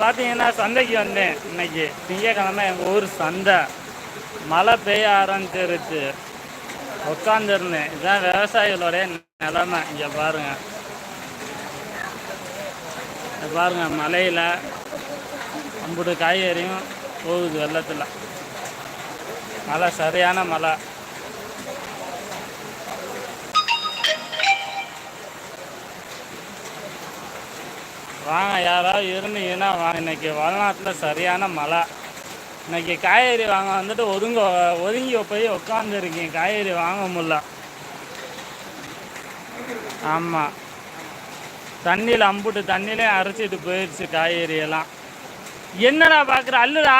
பார்த்தீங்கன்னா சந்தைக்கு வந்தேன் இன்னைக்கு. திங்கக்கிழமை எங்கள் ஊர் சந்தை. மழை பெய்ய ஆரம்பிச்சிருச்சு. உட்காந்துருந்தேன் இதுதான் விவசாயிகளுடைய நிலைமை. இங்கே பாருங்க. பாருங்க மலையில் அம்புட்டு காய்கறியும் போகுது வெள்ளத்தில். மழை சரியான மழை. வாங்க யாராவது இருந்தீங்கன்னா வாங்க இன்னைக்கு வளநாட்டில் சரியான மழை. இன்னைக்கு காய்கறி வாங்க வந்துட்டு ஒதுங்க ஒதுங்கி போய் உட்காந்துருக்கீங்க காய்கறி வாங்க முடில ஆமாம் தண்ணியில் அம்புட்டு தண்ணியிலே அரைச்சிட்டு போயிடுச்சு காய்கறி எல்லாம். என்னடா பார்க்குற அல்லுடா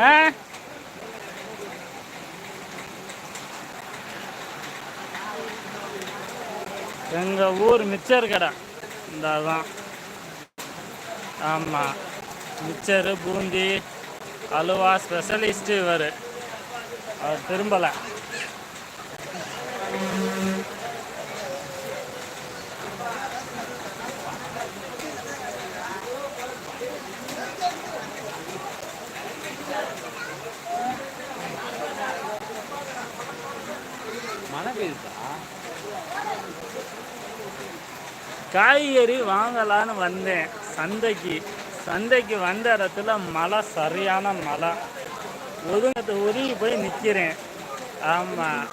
ஆ? எங்கள் ஊர் மிச்சர் கடை இந்த தான் ஆமாம் மிச்சரு பூந்தி அலுவா ஸ்பெஷலிஸ்ட்டு இவர். அவர் திரும்பலை மழை பெய்யுதா காய்கறி வாங்கலான்னு வந்தேன். சந்தைக்கு. சந்தைக்கு வந்த இடத்துல மழை சரியான மழை. ஒதுங்கத்தை ஒதுங்கி போய் நிற்கிறேன் ஆமாம்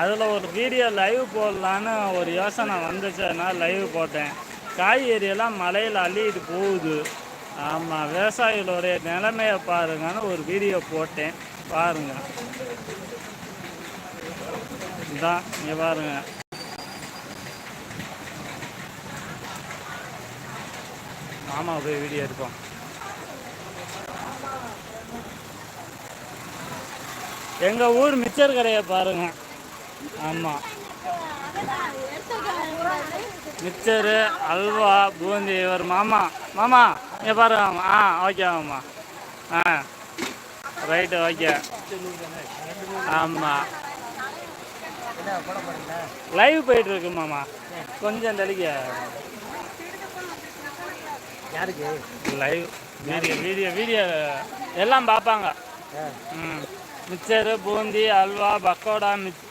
அதில் ஒரு வீடியோ லைவ் போடலான்னு ஒரு யோசனை வந்துச்சு. அதனால் லைவ் போட்டேன். காய்கறியெல்லாம் மழையில் அள்ளிட்டு போகுது. ஆமாம் விவசாயிகளுடைய நிலைமையை பாருங்கன்னு ஒரு வீடியோ போட்டேன். பாருங்கள் இதான் இங்கே பாருங்கள் மாமா போய் வீடியோ எடுப்போம். எங்க ஊர் மிச்சர் கடையை பாருங்க. ஆமா. மிச்சரு அல்வா பூந்தி ஒரு மாமா. மாமா இங்க பாருங்க ஆ ஓகே மாமா. ஆ. Right okay. ஆமா. லைவ் போயிட்டு இருக்கு மாமா. கொஞ்சம் தெளிக்க. யாருக்கு? லைவ் வீடியோ வீடியோ வீடியோ எல்லாம் பார்ப்பாங்க. ம். மிச்சரு பூந்தி அல்வா பக்கோடா மிச்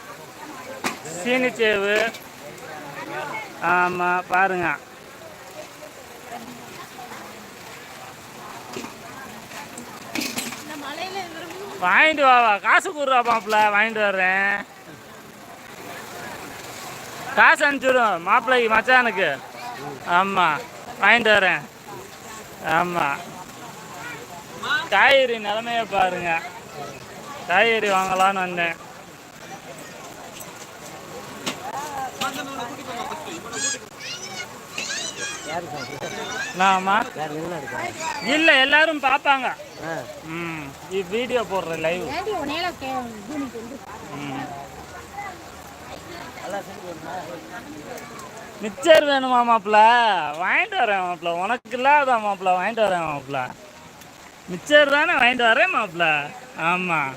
சீனிச்சேவு ஆமாம் பாருங்க. வாங்கிட்டு வா வா. காசு கொடுறா மாப்பிள்ள. வாங்கிட்டு வர்றேன். காசு அனுப்பிச்சுடும் மாப்பிள்ளைக்கு மச்சானுக்கு. ஆமாம் வாங்கிட்டு வரேன் ஆமாம் காய்கறி நிலமைய பாருங்க. காய்கறி வாங்கலான்னு வந்தேன். இல்ல இல்லை எல்லாரும் பார்ப்பாங்க ம் வீடியோ போடுற லைவ் ம். மிச்சர் வேணுமா மாப்பிள்ள? வாங்கிட்டு வரேன் மாப்பிள்ள. உனக்கு இல்லாத மாப்பிள்ள? வாங்கிட்டு வரேன் மாப்பிள்ள. மிச்சர் தானே? வாங்கிட்டு வரேன் மாப்பிள்ள. ஆமாம்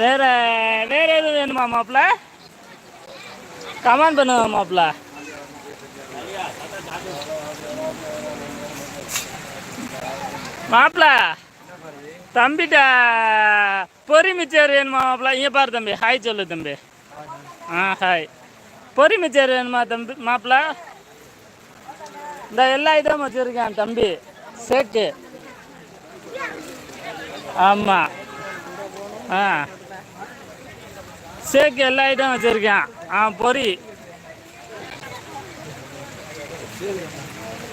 வேற வேற எதுவும் வேணுமா மாப்பிள்ள? கமெண்ட் பண்ணுவா மாப்பிள்ள. மாப்பிள்ள தம்பிட்ட பொறி மிச்சர் வேணுமா மாப்பிள்ள? இங்கே பாரு தம்பி. ஹாய் சொல்லு தம்பி. ஆ ஹாய் பொரி மிச்சர் வேணுமா தம்பி? மாப்பிள்ள இந்த எல்லா இதுவும் வச்சுருக்கேன் தம்பி. சேக்கு ஆமாம் ஆ. சேக்கு எல்லா ஐட்டம் வச்சுருக்கேன். ஆ பொரி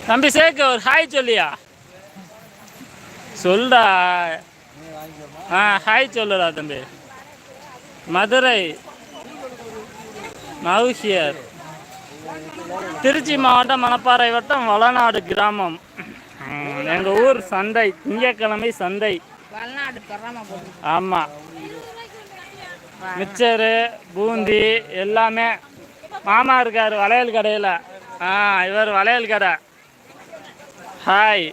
தம்பி சேக்கு ஒரு ஹாய் சொல்லியா? சொல்டா. ஆ ஹாய் சொல்லுடா தம்பி. மதுரை. நவுசியர் திருச்சி மாவட்டம் மணப்பாறை வட்டம் வளநாடு கிராமம். ம், எங்க ஊர் சந்தை திங்கட்கிழமை சந்தை. ஆமாம் மிச்சரு பூந்தி எல்லாமே மாமா இருக்கார் வளையல் கடையில். ஆ இவர் வளையல் கடை. ஹாய்.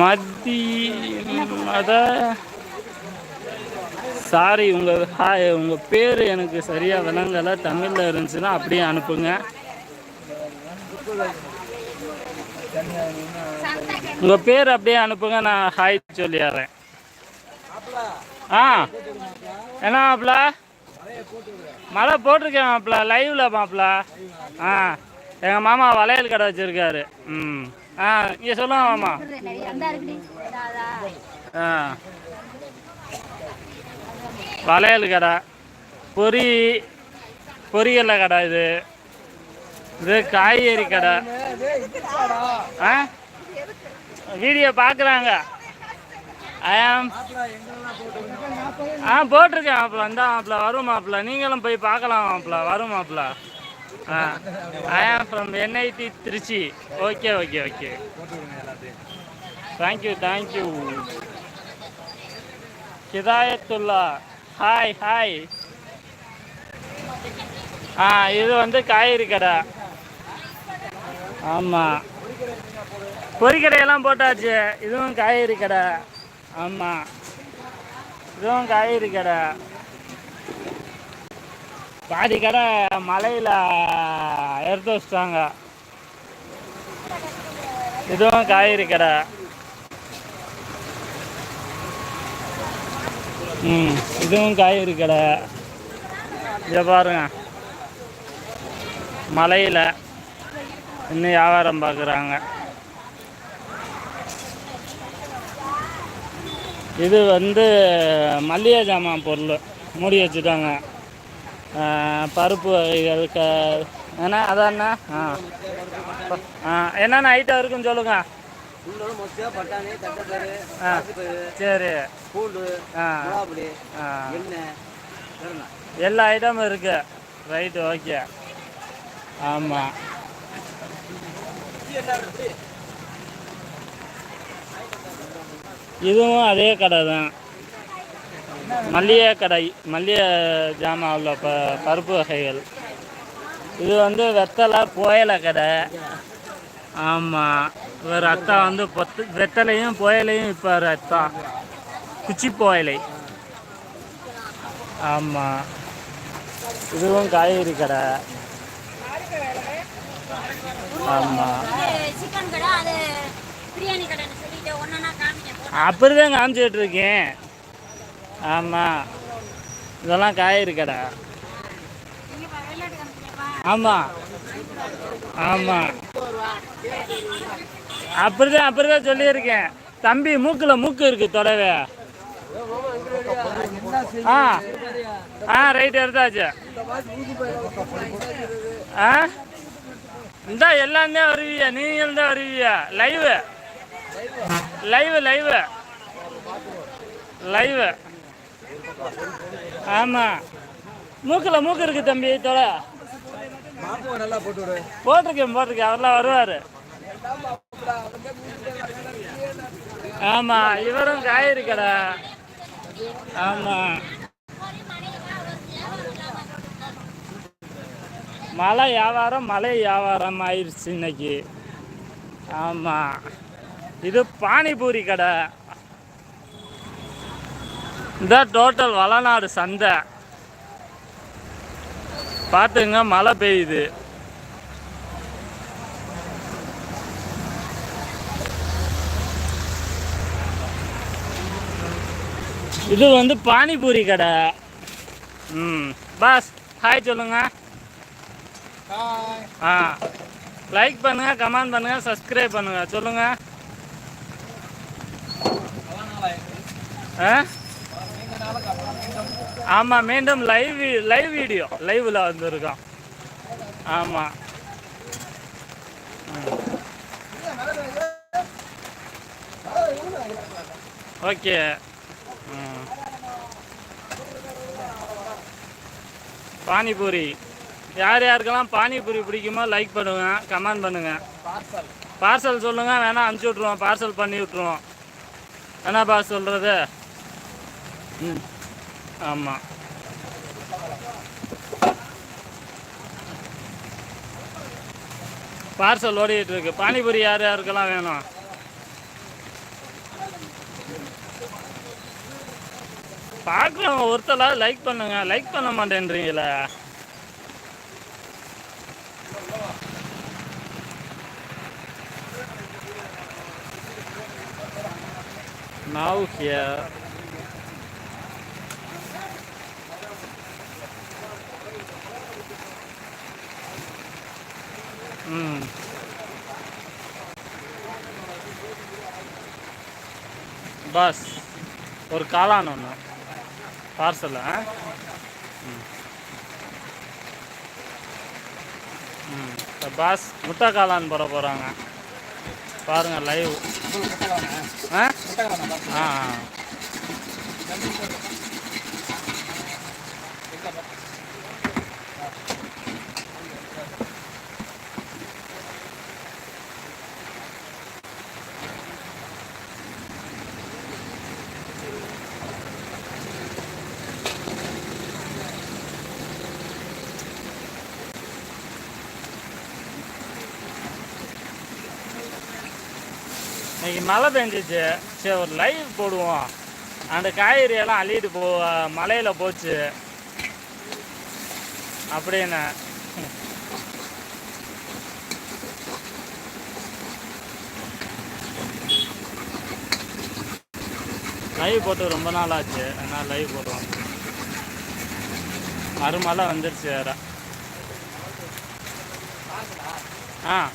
மத்தி மத சாரி உங்கள் ஹாய் உங்கள் பேர் எனக்கு சரியாக விளங்கலை. தமிழில் இருந்துச்சுன்னா அப்படியே அனுப்புங்க. உங்கள் பேர் அப்படியே அனுப்புங்க நான் ஹாய் சொல்லிடுறேன். ஆ என்ன மாப்பிள மழை போட்டிருக்கேன் மாப்பிள லைவ்ல மாப்பிள ஆ எங்கள் மாமா வளையல் கடை வச்சுருக்காரு. ம் ஆ இங்கே சொல்லுங்க மாமா. ஆ. வளையல் கடை. பொரி பொரியல்ல கடை இது. இது காய்கறி கடை. ஆ? வீடியோ பார்க்குறாங்க. ஐயாம் ஆ போட்டிருக்கேன் மாப்பிள்ள இந்த மாப்பிள வரும் மாப்பிள்ள நீங்களும் போய் பார்க்கலாம் மாப்பிள்ள வரும் மாப்பிள்ள ஆ. I am from NIT Trichy okay okay okay thank you thank you Hidayathulla. Hi hi ஆ இது வந்து காய்கறி கடை. ஆமாம் பொறிக்கடையெல்லாம் போட்டாச்சு. இதுவும் காய்கறி கடை. ஆமாம் இதுவும் காய்கறி கடை. பாதி கடை மலையில் எடுத்து வச்சிட்டாங்க. இதுவும் காய்கறி கடை. ம் இதுவும் காய்கறி கடை. இதை பாருங்க. மலையில் இன்னும் வியாபாரம் பார்க்குறாங்க. இது வந்து மல்லிகை ஜாமான் பொருள். மூடி வச்சுட்டாங்க. பருப்பு வகைகள் க என்ன அதாண்ணா ஆ. ஆ என்னென்ன ஐட்டம் இருக்குன்னு சொல்லுங்கள் பட்டாணி தட்டைப்பயிறு. பயிறு சரி. பூண்டு மிளகாப்பொடி எண்ணெய் எல்லா ஐட்டமும் இருக்கு. ரைட்டு ஓகே ஆமாம் இதுவும் அதே கடை தான். மல்லிகை கடை மல்லிகை ஜாமான் உள்ள ப பருப்பு வகைகள். இது வந்து வெத்தலை புயலை கடை. ஆமாம் இவர் அத்தா வந்து பொத்து வெத்தலையும் புயலையும் விற்பார் அத்தா குச்சி புயலை. ஆமாம் இதுவும் காய்கறி கடை. ஆமாம் அப்படிதான் காமிச்சிட்டு இருக்கேன் ஆமாம் இதெல்லாம் காய்கறி கடை. ஆமாம் ஆமாம் அப்படிதான் அப்படிதான் சொல்லியிருக்கேன். தம்பி மூக்கில் மூக்கு இருக்கு தொடவே. ஆ ஆ ரைட் எடுத்தாச்சு. ஆ? இந்தா எல்லாம் தான் வருவீங்க நீங்கள் தான் வருவீங்க லைவு லைவு லைவு லைவு ஆமாம் மூக்கில் மூக்கு இருக்கு தம்பி தொலை போட்டிருக்கேன் போட்டிருக்கேன். அவர்லாம் வருவார். ஆமா இவரும் காய்கறி கடை ஆமா. மலை வியாபாரம் மலை வியாபாரம் ஆயிடுச்சு இன்னைக்கு. ஆமாம் இது பானிபூரி கடை. இந்த டோட்டல் வளநாடு சந்தை. பார்த்துங்க மழை பெய்யுது. இது வந்து பானிபூரி கடை. ம். பாஸ் ஹாய் சொல்லுங்க. ஆ. லைக் பண்ணுங்க கமெண்ட் பண்ணுங்க சப்ஸ்கிரைப் பண்ணுங்க. சொல்லுங்க. ஆமாம் மீண்டும் லைவ் லைவ் வீடியோ லைவில் வந்திருக்கோம். ஆமாம் ஓகே பானிபூரி. யார் யாருக்கெல்லாம் பானிபூரி பிடிக்குமோ லைக் பண்ணுங்க கமெண்ட் பண்ணுங்க. பார்சல். சொல்லுங்க வேணா அனுப்பிச்சி விட்ருவோம் பார்சல் பண்ணி விட்ருவோம் என்ன பாஸ் சொல்கிறது ம். ஆமாம் பார்சல் ஓடிட்டு இருக்கு. பானிபூரி யார் யாருக்கெல்லாம் வேணும்? பார்க்குறவங்க ஒருத்தலாவது லைக் பண்ணுங்க. லைக் பண்ண மாட்டேன்றீங்களே. Now here. Hmm. ம் பஸ் ஒரு காளான் ஒன்று பார்சல்? ஆ ம். இப்போ பாஸ் முட்டை காளான் போட போகிறாங்க பாருங்கள் லைவ் ஆ? ஆ மழை பெஞ்சிச்சு சரி ஒரு லைவ் போடுவோம். அந்த காய்கறி எல்லாம் அள்ளிட்டு போ மலையில் போச்சு. அப்படின்னு. லைவ் போட்டு ரொம்ப நாள் ஆச்சு. அதனால் லைவ் போடுவோம் மறுமலை வந்துருச்சு வேற. ஆ.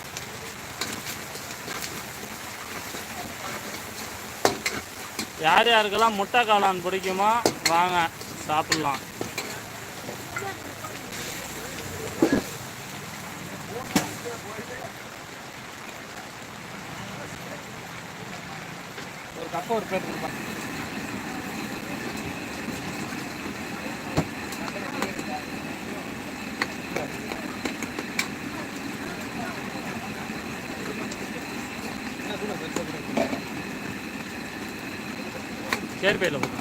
யார் யாருக்கெல்லாம் முட்டை காளான் பிடிக்குமோ வாங்க சாப்பிட்லாம். ஒரு கப்பை ஒரு பேர் పేరు పేర్లు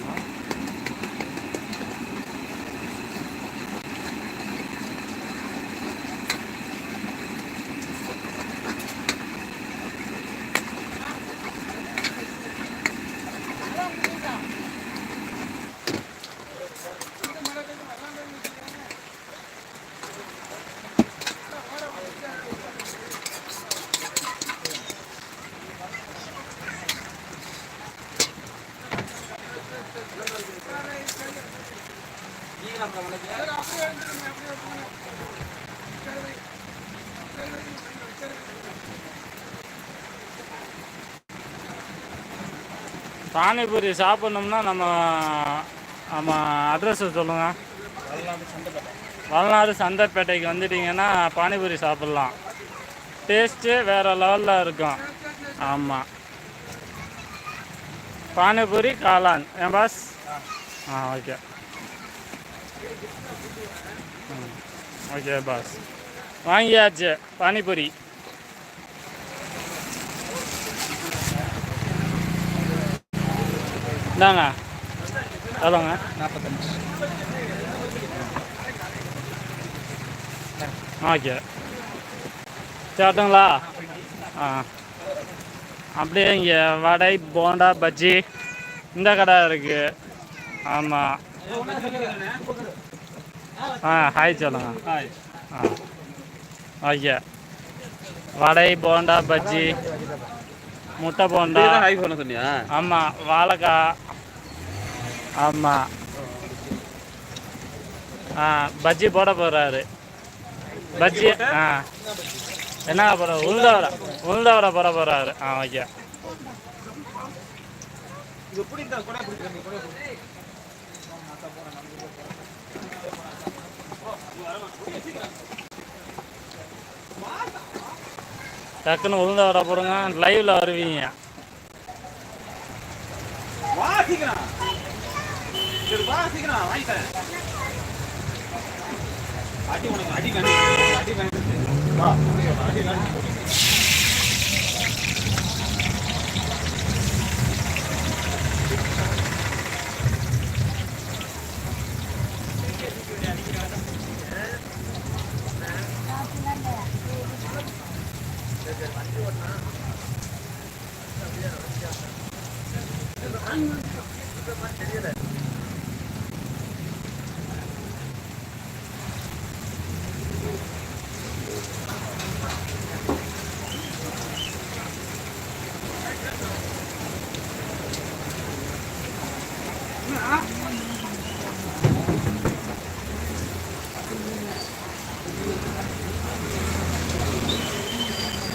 பானிபூரி சாப்பிட்ணும்னா நம்ம நம்ம அட்ரஸ் சொல்லுங்கள் வளநாடு சந்தர்பேட்டைக்கு வந்துட்டீங்கன்னா பானிபூரி சாப்பிட்லாம். டேஸ்ட்டு வேறு லெவலில் இருக்கும். ஆமாம் பானிபூரி காளான். ஏன் பாஸ் ஆ ஓகே ம். ஓகே பாஸ் வாங்கியாச்சு. பானிபூரி. இந்தாங்க. எவ்வளோங்க நாற்பத்தஞ்சு. ஓகே. சேட்டுங்களா ஆ. அப்படியே இங்கே வடை போண்டா பஜ்ஜி இந்த கடை இருக்குது ஆமாம் ஆ ஹாய் சொல்லுங்க. ஹாய். ஆ. ஓகே. வடை போண்டா பஜ்ஜி முட்டை போண்டா. ஹாய் பண்ண சொன்னியா? ஆமாம் வாழைக்காய் ஆமாம் ஆ பஜ்ஜி போட போகிறாரு பஜ்ஜி ஆ. என்ன போட உளுந்தவரை உளுந்தவரை போட போகிறாரு ஆ ஓகே. டக்குன்னு உளுந்த வர போடுங்க. லைவ்ல வருவீங்க. வாசிக்கிறான் சீக்கிரம் சரி வா சீக்கிரம் வாங்கி தரேன் அடி உனக்கு அடி வேணும் அடி வேணும்.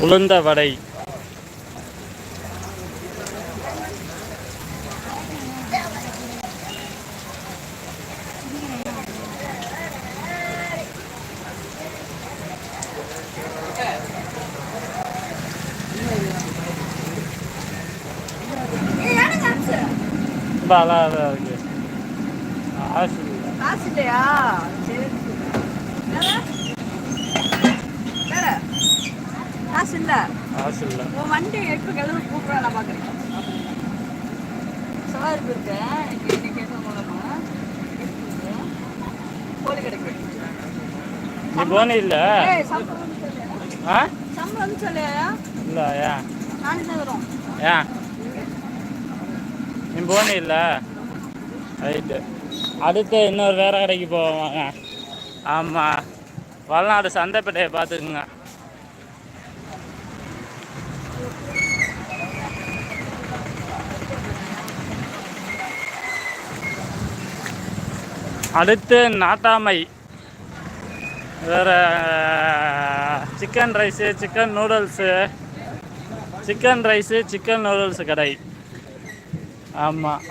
உளுந்த வடை ரொம்ப அழகாக இருக்கு. காசு இல்லையா சரி வேற? வேற? காசு இல்ல ஆசை இல்லை உன் வண்டி எப்ப கிளம்பி கூப்பிடா நான் பாக்குறேன் சவாரி இருக்கேன் இன்னைக்கு என்ன மூலமா? இருக்கு. கோழி கிடைக்கு நீ போனே இல்லை? ஆ? சம்பளம் சொல்லு இல்லை ஏன் நாளைக்கு தான் வரும். ஏன் நீ போனே இல்லை? ரைட்டு அடுத்து இன்னொரு வேற கடைக்கு போவாங்க ஆமாம் வளநாடு சந்தைப்பேட்டையை பார்த்துக்குங்க. அடுத்து நாட்டாமை. வேற chicken rice chicken noodles chicken rice chicken noodles கடை. ஆமாம்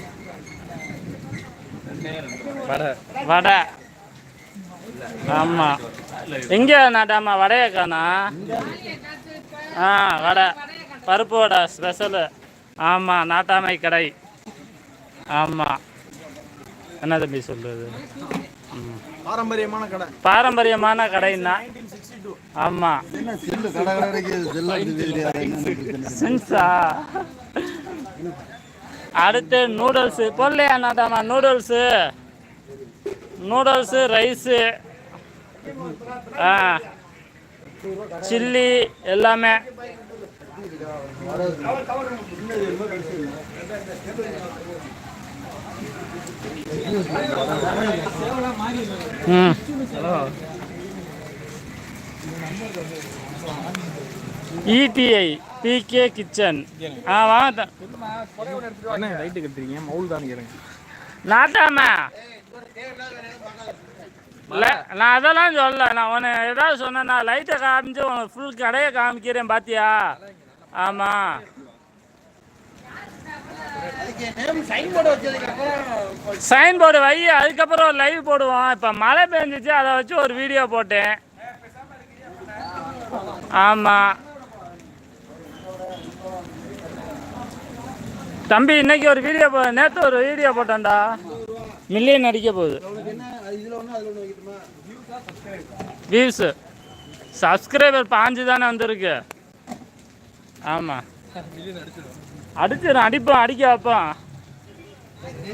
வடை. வடை. ஆமாம் எங்கே நாட்டாமா வடையை காணா? ஆ வடை. பருப்பு வடை ஸ்பெஷலு ஆமாம் நாட்டாமை கடை. ஆமாம் என்ன தம்பி சொல்றது. பாரம்பரியமான கடை. பாரம்பரியமான கடைன்னா பிரச்சனை சென்ஸா அடுத்து நூடுல்ஸு போடலையா நாட்டாமா நூடுல்ஸு நூடுல்ஸு ரைஸு ஆ. சில்லி எல்லாமே. ம். இடிஐ பிகே கிச்சன் ஆ வாங்க. என்ன லைட்டு கட்டுறீங்க மவுல் தான் கேளுங்க. நாட்டாமா நான் அதெல்லாம் சொல்லல. நான் உன்னை ஏதாவது சொன்னேன்னா லைட்டை காமிச்சு உனக்கு ஃபுல் கடையை காமிக்கிறேன் பாத்தியா? ஆமாம் சைன் போர்டு வை அதுக்கப்புறம் லைவ் போடுவோம். இப்போ மழை பெஞ்சிச்சு அதை வச்சு ஒரு வீடியோ போட்டேன். ஆமாம் தம்பி இன்னைக்கு ஒரு வீடியோ போ நேற்று ஒரு வீடியோ போட்டேன்டா. மில்லியன் அடிக்க போகுது. வியூஸ் சப்ஸ்கிரைபர் பாஞ்சு தானே வந்திருக்கு. ஆமாம் அடிச்சிடும் அடிப்பான் அடிக்க வைப்போம்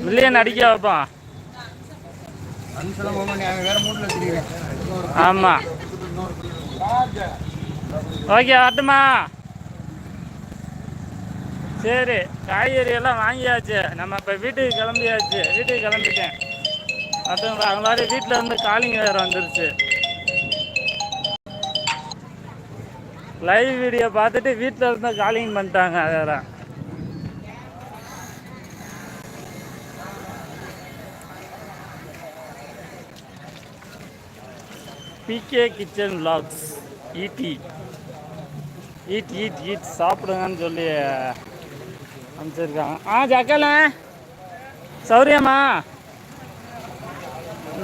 மில்லியன் அடிக்க வைப்பான் ஆமா. ஆமாம் ஓகே வரட்டுமா சரி காய்கறி எல்லாம் வாங்கியாச்சு. நம்ம இப்போ வீட்டுக்கு கிளம்பியாச்சு. வீட்டுக்கு கிளம்பிட்டேன். மற்றவங்க அவங்களால வீட்டில் இருந்து காலிங் வேறு வந்துருச்சு. லைவ் வீடியோ பார்த்துட்டு வீட்டில் இருந்து காலிங் பண்ணிட்டாங்க வேறு. பிகே கிச்சன் vlogs ஈடி ஈட் ஈட் ஈட் சாப்பிடுங்கன்னு சொல்லி அனுப்பிச்சிருக்காங்க. ஆ ஜக்கல. சௌரியமா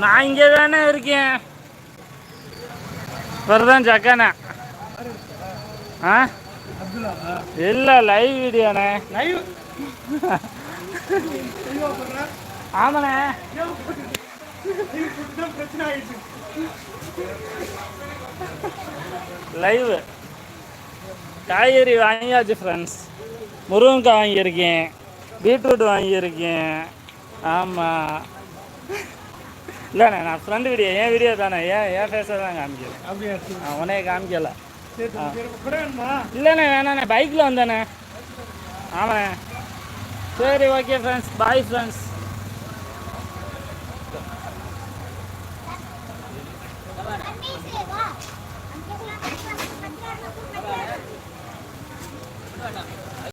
நான் இங்கே தானே இருக்கேன். வருதான் ஜக்கனே. ஆ? இல்லை லைவ் வீடியோண்ணே லைவ் ஆமாண்ணே. பிரச்சனை ஆயிடுச்சு. லைவ் காய்கறி வாங்கியாச்சு ஃப்ரெண்ட்ஸ் முருங்கக்காய் வாங்கியிருக்கேன். பீட்ரூட் வாங்கியிருக்கேன். ஆமாம் இல்லைண்ணே நான் ஃப்ரெண்டு வீடியோ என் வீடியோ தானே. ஏன் என் ஃபேஸை தான் காமிக்கிறேன். அப்படியா உனே காமிக்கல. இல்லைண்ணே வேணாண்ணே. பைக்கில் வந்தேண்ணே. ஆமாண்ணே. சரி ஓகே ஃப்ரெண்ட்ஸ் பாய் ஃப்ரெண்ட்ஸ் வா